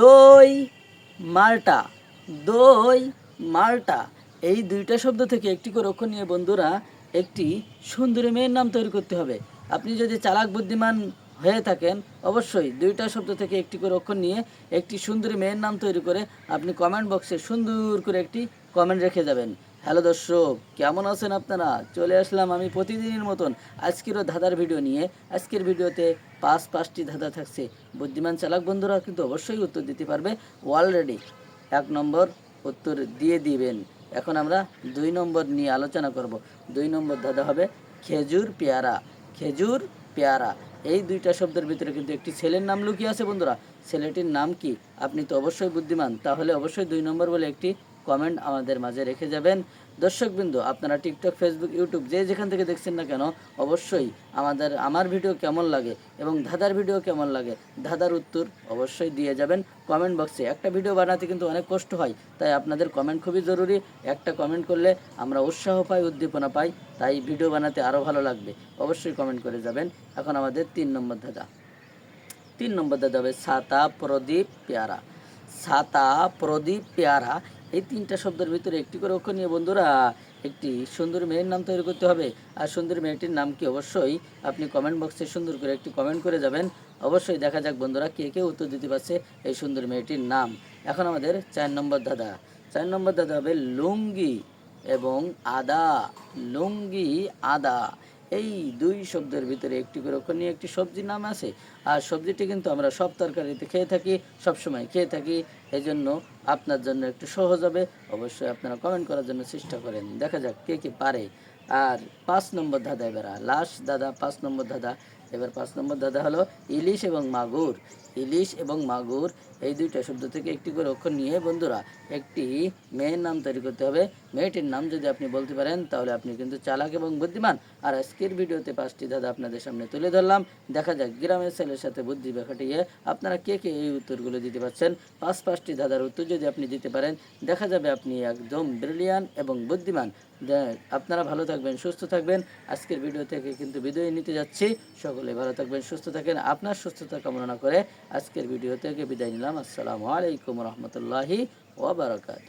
দই মাল্টা দই মাল্টা। এই দুইটা শব্দ থেকে একটি করে অক্ষর নিয়ে বন্ধুরা, একটি সুন্দরী মেয়ের নাম তৈরি করতে হবে। আপনি যদি চালাক বুদ্ধিমান হয়ে থাকেন, অবশ্যই দুইটা শব্দ থেকে একটি করে অক্ষর নিয়ে একটি সুন্দরী মেয়ের নাম তৈরি করে আপনি কমেন্ট বক্সে সুন্দর করে একটি কমেন্ট রেখে যাবেন। হ্যালো দর্শক, কেমন আছেন আপনারা? চলে আসলাম আমি প্রতিদিনের মতন আজকেরও ধাঁধার ভিডিও নিয়ে। আজকের ভিডিওতে পাঁচ পাঁচটি ধাঁধা থাকছে। বুদ্ধিমান চালাক বন্ধুরা কিন্তু অবশ্যই উত্তর দিতে পারবে। অলরেডি এক নম্বর উত্তর দিয়ে দিবেন। এখন আমরা দুই নম্বর নিয়ে আলোচনা করব। দুই নম্বর ধাঁধা হবে খেজুর পেয়ারা। খেজুর পেয়ারা। এই দুইটা শব্দের ভিতরে কিন্তু একটি ছেলের নাম লুকিয়ে আছে বন্ধুরা। ছেলেটির নাম কি? আপনি তো অবশ্যই বুদ্ধিমান। তাহলে অবশ্যই দুই নম্বর বলে একটি কমেন্ট আমাদের মাঝে রেখে যাবেন। দর্শকবৃন্দ, আপনারা টিকটক ফেসবুক ইউটিউব যে যেখান থেকে দেখছেন না কেন, অবশ্যই আমাদের, আমার ভিডিও কেমন লাগে এবং ধাঁধার ভিডিও কেমন লাগে, ধাঁধার উত্তর অবশ্যই দিয়ে যাবেন। কমেন্ট বক্সে একটা ভিডিও বানাতে কিন্তু অনেক কষ্ট হয়, তাই আপনাদের কমেন্ট খুবই জরুরি। একটা কমেন্ট করলে আমরা উৎসাহ পাই, উদ্দীপনা পাই, তাই ভিডিও বানাতে আরও ভালো লাগবে। অবশ্যই কমেন্ট করে যাবেন। এখন আমাদের তিন নম্বর ধাঁধা। তিন নম্বর দাদা হবে ছাতা প্রদীপ পেয়ারা। ছাতা প্রদীপ পেয়ারা এই তিনটা শব্দের ভিতরে একটি করে অক্ষর নিয়ে বন্ধুরা, একটি সুন্দর মেয়ের নাম তৈরি করতে হবে। আর সুন্দর মেয়েটির নাম কি অবশ্যই আপনি কমেন্ট বক্সে সুন্দর করে একটি কমেন্ট করে যাবেন। অবশ্যই দেখা যাক বন্ধুরা কে কে উত্তর দিতে পারছে এই সুন্দর মেয়েটির নাম। এখন আমাদের চার নম্বর দাদা। চার নম্বর দাদা হবে লুঙ্গি এবং আদা। লুঙ্গি, আদা। এই দুই শব্দের ভিতরে একটি করে নিয়ে একটি সবজির নাম আছে, আর সবজিটি কিন্তু আমরা সব তরকারিতে খেয়ে থাকি সবসময় খেয়ে থাকি এই জন্য আপনার জন্য একটু সহজ হবে, অবশ্যই আপনারা কমেন্ট করার জন্য চেষ্টা করেন। দেখা যাক কে কে পারে। আর পাঁচ নম্বর দাদা এবার লাস্ট দাদা, পাঁচ নম্বর দাদা। এবার পাঁচ নম্বর দাদা হলো ইলিশ এবং মাগুর। ইলিশ এবং মাগুর, এই দুইটা শব্দ থেকে একটি করে অক্ষর নিয়ে বন্ধুরা, একটি মেয়ের নাম তৈরি করতে হবে। মেয়েটির নাম যদি আপনি বলতে পারেন, তাহলে আপনি কিন্তু চালাক এবং বুদ্ধিমান। আর আজকের ভিডিওতে পাঁচটি দাদা আপনাদের সামনে তুলে ধরলাম। দেখা যাক গ্রামের ছেলের সাথে বুদ্ধি খাটিয়ে আপনারা কে কে এই উত্তরগুলো দিতে পারছেন। পাঁচ পাঁচটি দাদার উত্তর যদি আপনি দিতে পারেন, দেখা যাবে আপনি একদম ব্রিলিয়ান এবং বুদ্ধিমান। আপনারা ভালো থাকবেন, সুস্থ থাকবেন। আজকের ভিডিও থেকে কিন্তু বিদায় নিতে যাচ্ছি। সকলে ভালো থাকবেন, সুস্থ থাকেন। আপনার সুস্থতা কামনা করে আজকের ভিডিও থেকে বিদায় নিলাম। আসসালামু আলাইকুম রহমতুল্লাহি ওবরাকাত